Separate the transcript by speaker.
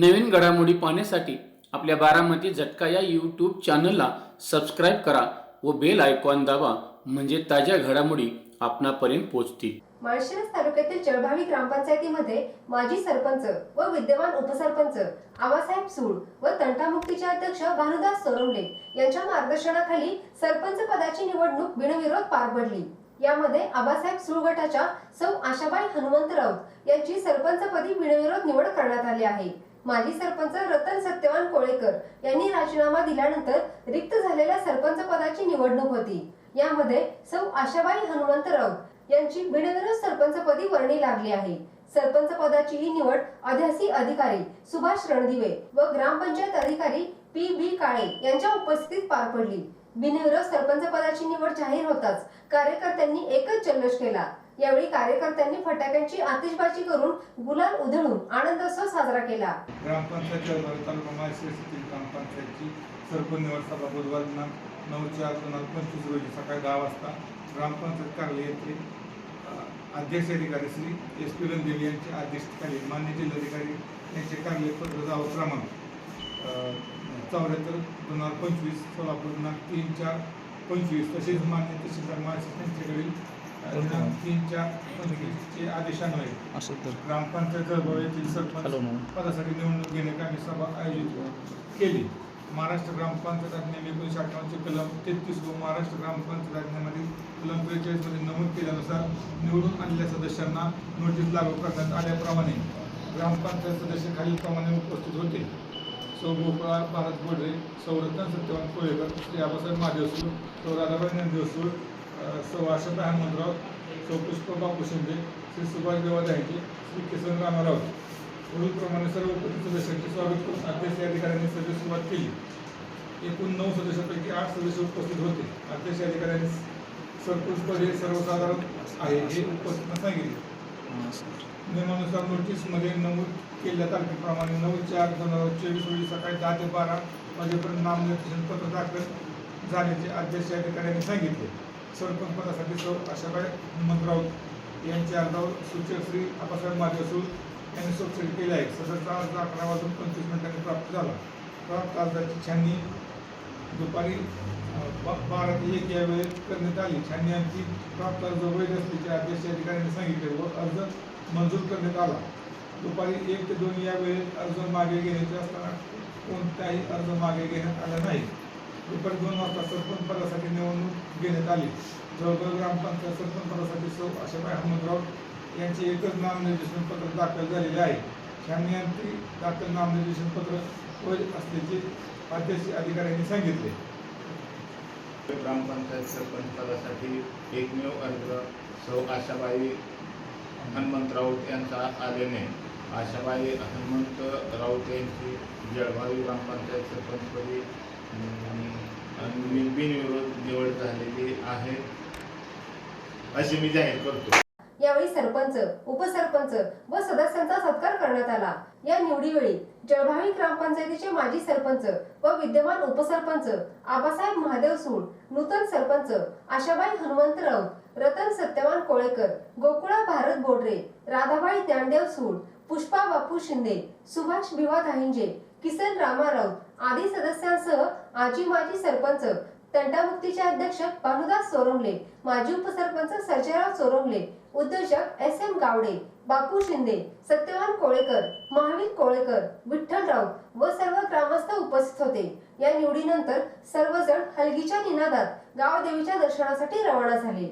Speaker 1: नवीन घडामोडी पाहण्यासाठी आपल्या बारामती झटका या यूट्यूब चॅनलला सबस्क्राईब करा व बेल आयकॉन दाबा म्हणजे ताज्या घडामोडी आपणापर्यंत पोहोचतील.
Speaker 2: माळशिरस तालुक्यातील जळभावी ग्रामपंचायतीमध्ये माजी सरपंच व विद्यमान उपसरपंच आबासाहेब सूळ व तंटामुक्तीचे अध्यक्ष भानुदास सोरवले यांच्या मार्गदर्शनाखाली सरपंच पदाची निवडणूक बिनविरोध पार पडली. यामध्ये आबासाहेब सूळ गटाच्या सौ आशाबाई हनुमंत राऊत यांची सरपंचपदी बिनविरोध निवड करण्यात आली आहे. माजी सरपंच रतन सत्यवान कोळेकर यांनी राजीनामा दिल्यानंतर रिक्त झालेल्या सरपंच पदाची निवडणूक होती. यामध्ये सौ आशाबाई हनुमंत राऊत यांची बिनविरोध सरपंचपदी वर्णी लागली आहे. सरपंच पदाची ही निवड अध्यासी अधिकारी सुभाष रणदिवे व ग्रामपंचायत अधिकारी पी बी काळे यांच्या उपस्थितीत पार पडली. बिनविरोध सरपंच पदाची निवड जाहीर होताच कार्यकर्त्यांनी एकच जल्लोष केला. यावेळी कार्यकर्त्यांनी फटाक्यांची आतिषबाजी करून गुलाल उधळून आनंदोत्सव साजरा केला.
Speaker 3: ग्रामपंचायत तालुका ग्रामपंचायतची सरपंच सभा बुधवार दिनांक नऊ चार दोन हजार पंचवीस रोजी सकाळी दहा वाजता ग्रामपंचायत कार्यालय येथे अध्यक्ष अधिकारी श्री एस पी रणदेवी यांच्या अध्यक्षतेखाली मान्य जिल्हाधिकारी यांचे कार्यालय पत्र क्रमांक चौऱ्याहत्तर दोन हजार पंचवीस सोलापूर दिनांक तीन चार पंचवीस तसेच मान्य तहसीलदार महाराष्ट्र यांच्याकडील अ, दिनांक तीन चार पंचवीसचे आदेशान्वये
Speaker 4: असं तर.
Speaker 3: ग्रामपंचायत जळगाव येथील
Speaker 4: हॅलो
Speaker 3: सरपंच
Speaker 4: मॅम.
Speaker 3: पदासाठी निवडणूक घेण्याची आम्ही सभा आयोजित केली. महाराष्ट्र ग्रामपंचायत अधिनियम एकोणीसशे अठ्ठावन्नचे कलम तेहतीस व महाराष्ट्र ग्रामपंचायत अधिनियमातील कलम त्रेचाळीसमध्ये नमूद केल्यानुसार निवडून आलेल्या सदस्यांना नोटीस लागू करण्यात आल्याप्रमाणे ग्रामपंचायत सदस्य खालीलप्रमाणे उपस्थित होते. सौ गोपाळ भारत गोडरे सौ रतन सत्यवान कोळेकर श्री आबासाहेब महादेवसूर सौ राधाबाई नंदेवसूर अ, सौ आशाबाई हनुमंतराव सौ पुष्प बापू शिंदे श्री सुभाष देवा श्री किसन रामाराव. पुढीलप्रमाणे सर्व उपस्थित सदस्यांचे स्वागत करून अध्यक्ष अधिकाऱ्यांनी सभेस सुरुवात केली. एकूण नऊ सदस्यांपैकी आठ सदस्य उपस्थित होते. अध्यक्ष अधिकाऱ्यांनी सरपंचपद हे सर्वसाधारण आहे हे उपस्थित सांगितले. नियमानुसार नोटीसमध्ये नमूद केलेल्या तारखेप्रमाणे नऊ चार दोन हजार चोवीस रोजी सकाळी दहा ते बारा वाजेपर्यंत नामनिर्देशन पत्र दाखल झाल्याचे अध्यक्ष अधिकाऱ्यांनी सांगितले. सरपंच पदासाठी सौ आशाबाई हनुमंत राऊत यांच्या अर्जावर सूचक श्री आबासाहेब महादेवसूर यांनी स्वाक्षरी केली आहे सदरचा अर्ज अकरा वाजून पंचवीस मिनिटांनी प्राप्त झाला. प्राप्त अर्जाची छाननी दुपारी बारा ते एक या वेळेत करण्यात आली. छाननी यांची प्राप्त अर्ज वैध असल्याचे अध्यक्ष अधिकाऱ्यांनी सांगितले व अर्ज मंजूर करण्यात आला. दुपारी एक ते दोन या वेळेत अर्ज मागे घेण्याचे असताना कोणताही अर्ज मागे घेण्यात आला नाही. दुपारी दोन वाजता सरपंच पदासाठी निवडणूक घेण्यात आली. जळगाव ग्रामपंचायत सरपंच पदासाठी सौ आशाबाई अहमदराव यांचे एकच नामनिर्देशन पत्र दाखल झालेले आहे. छाननी यांची दाखल नामनिर्देशन पत्र वैध असल्याचे अध्यक्ष अधिकाऱ्यांनी सांगितले.
Speaker 5: ग्रामपंचायत सरपंच पदासाठी एकमेव अर्ज सौ आशाबाई हनुमंत राऊत यांचा आल्याने आशाबाई हनुमंत राऊत यांची जळगावी ग्रामपंचायत सरपंचपदी बिनविरोध निवड झालेली आहे. अशी मी जाहीर करतो.
Speaker 2: यावेळी सरपंच उपसरपंच व सदस्यांचा सत्कार करण्यात आला. या निवडीवेळी जळभावी ग्रामपंचायतीचे माजी सरपंच व विद्यमान उपसरपंच आबासाहेब महादेव सूळ नूतन सरपंच आशाबाई हनुमंत राऊत रतन सत्यवान कोळेकर गोकुळा भारत बोडरे राधाबाई ज्ञानदेव सूळ पुष्पा बापू शिंदे सुभाष भिवा दाहिंजे किसन रामा राऊत आदी सदस्यांसह आजी माजी सरपंच तंटामुक्तीचे अध्यक्ष भानुदास सोरमले माजी उपसरपंच सर्जेराव सोरमले उद्योजक एस एम गावडे बापू शिंदे सत्यवान कोळेकर महावीर कोळेकर विठ्ठल राऊत व सर्व ग्रामस्थ उपस्थित होते. या निवडीनंतर सर्वजण हलगीच्या निनादात गावदेवीच्या दर्शनासाठी रवाना झाले.